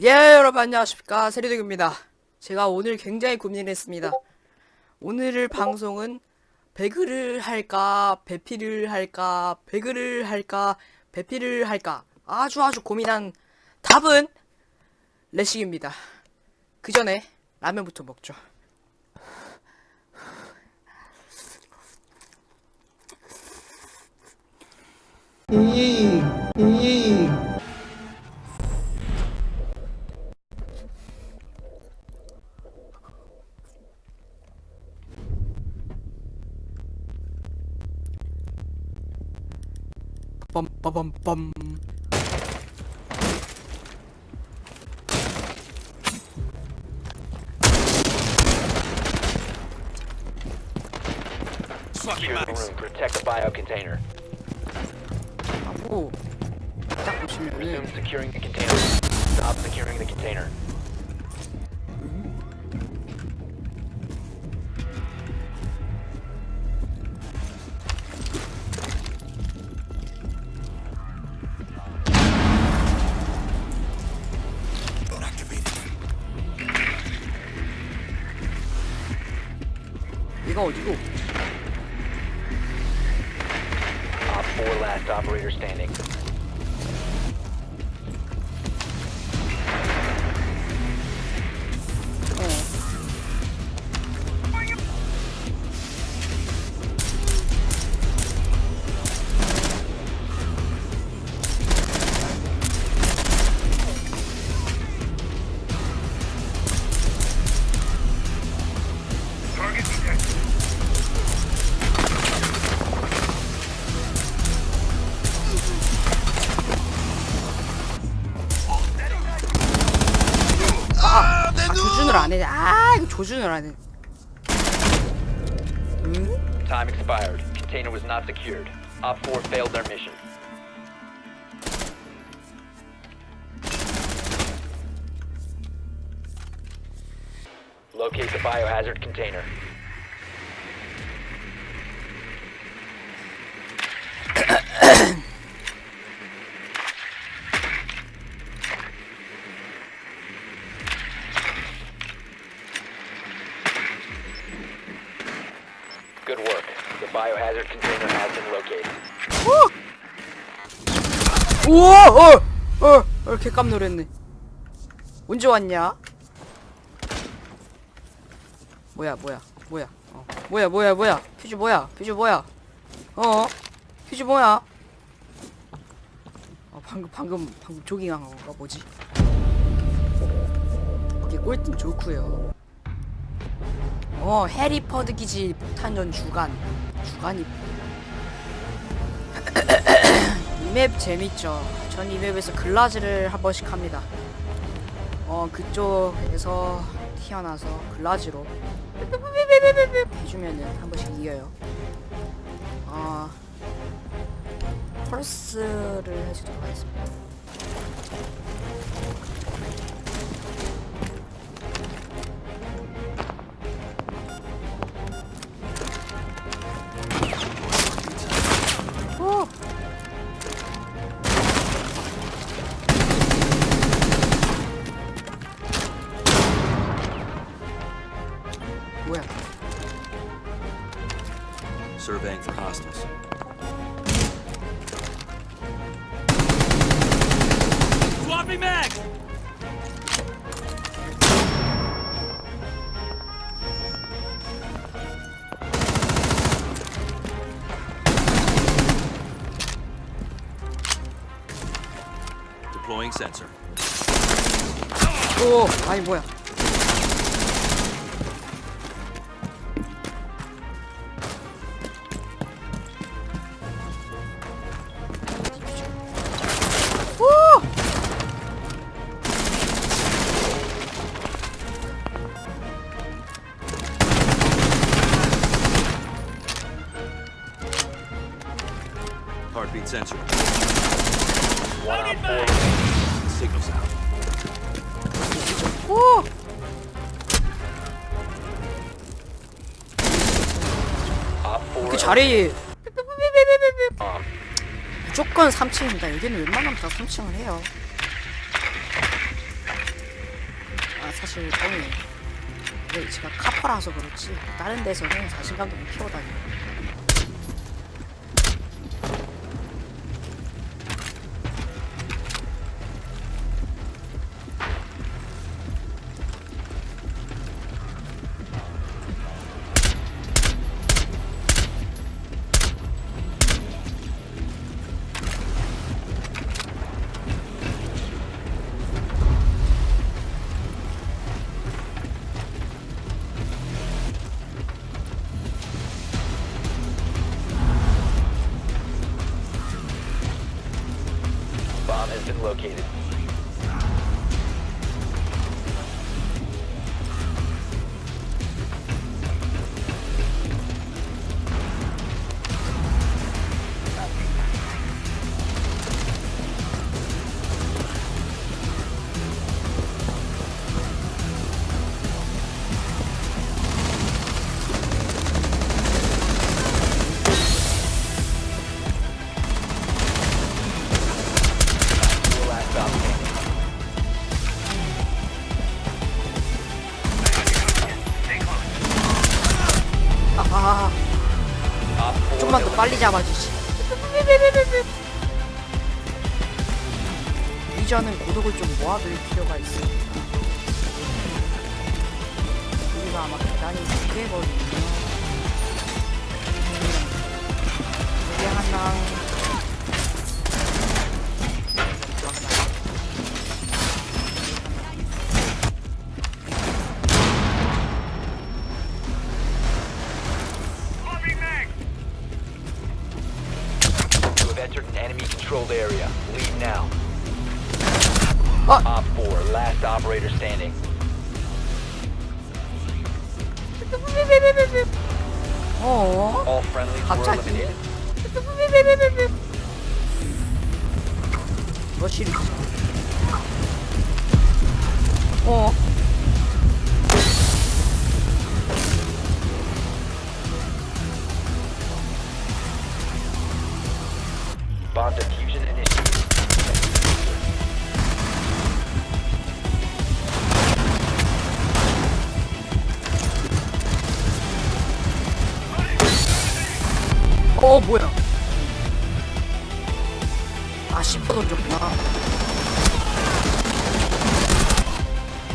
예, 여러분 안녕하십니까. 세리덕입니다. 제가 오늘 굉장히 고민을 했습니다. 오늘의 방송은 배그를 할까, 배피를 할까, 배그를 할까, 배피를 할까. 아주 아주 고민한 답은 레식입니다. 그 전에 라면부터 먹죠. 빰빠밤빰. Secure the room. Protect the bio container. 하고 딱 보시면은 Resume securing the container. Stop securing the container. 얘가 조준을 안 해. 응? Time expired. Container was not secured. Op 4 failed their mission. Locate the biohazard container. Good work. The biohazard container has been located. 우와, 어, 어, 어, 개깜 놀랐네. 언제 왔냐? 뭐야, 뭐야, 뭐야, 어, 뭐야, 뭐야, 뭐야, 퓨즈 뭐야, 퓨즈 뭐야, 어, 퓨즈 뭐야? 어, 방금, 방금, 방금 조깅한 건가 뭐지? 오케이, 꼴등 좋고요. 어, 해리퍼드 기지 폭탄전 주간, 주간이 이 맵 재밌죠. 전 이 맵에서 글라즈를 한 번씩 합니다. 어 그쪽에서 튀어나서 글라즈로 해주면은 한 번씩 이겨요. 어 펄스를 해주도록 하겠습니다. Deploying sensor. 오, 아니 뭐야? 오! Heartbeat sensor. 자리. 무조건 3층입니다. 여기는 웬만하면 다 3층을 해요. 사실 뻥이에요. 근데 제가 카퍼라서 그렇지 다른 데서는 자신감도 못 키워다녀요. Located. 빨리 잡아주지. 이전은 고독을 좀 모아둘 필요가 있습니다. 우리가 아마 계단이 두 개거든요. 아! Op 4, last operator standing. 어? All friendlies were 갑자기? eliminated. 거실이 있어. 던졌구나.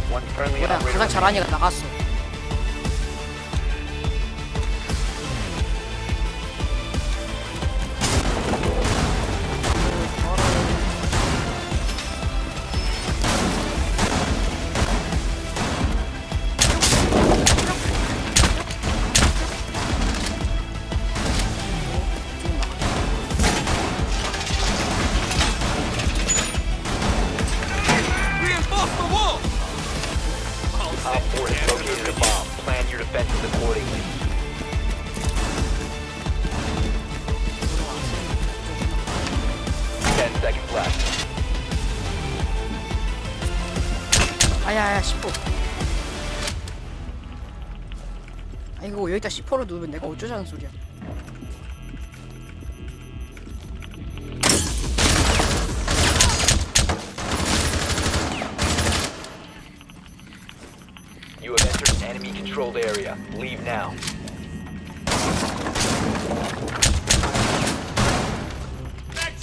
뭐야 가장 잘하는 애가 나갔어. 10 seconds left. 여기다 누르면 내가 어쩌자는 소리야 You have entered an enemy controlled area. Leave now.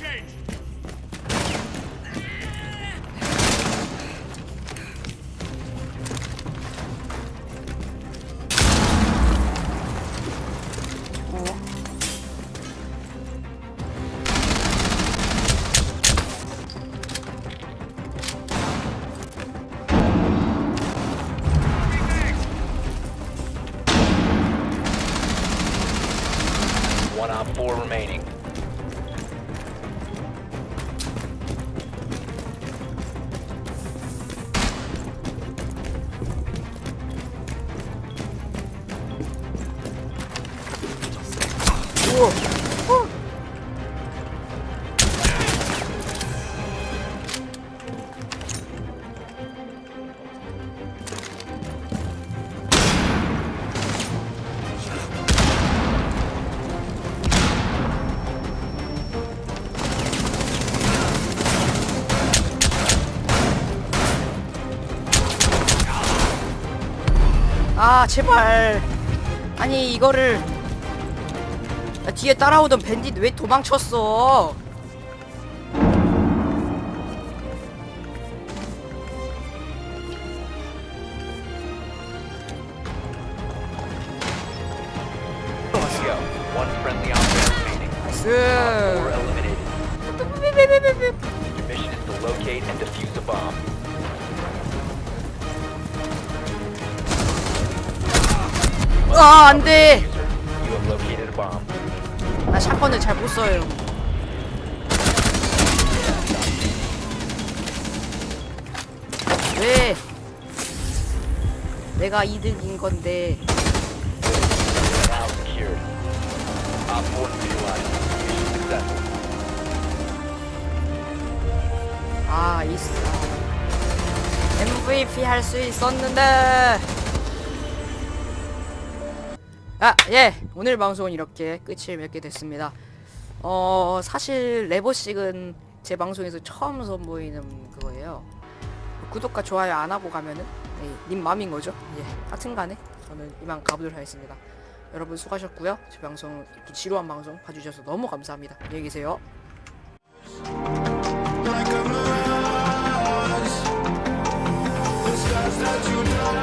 Change! 오. 아 제발 아니 이거를 뒤에 따라오던 밴딧 왜 도망쳤어. 아 안돼 나 샷건을 잘 못 써요 왜 내가 이득인 건데 Now secured. Op 4 neutralized. Mission successful. 아 있어 MVP 할 수 있었는데 아 예. 오늘 방송은 이렇게 끝을 맺게 됐습니다. 어 사실 레버식은 제 방송에서 처음 선보이는 그거예요. 구독과 좋아요 안 하고 가면은 네, 님 맘인 거죠? 예 하여튼간에 저는 이만 가보도록 하겠습니다. 여러분 수고하셨고요. 제 방송 이렇게 지루한 방송 봐주셔서 너무 감사합니다. 안녕히 계세요. Stars that you don't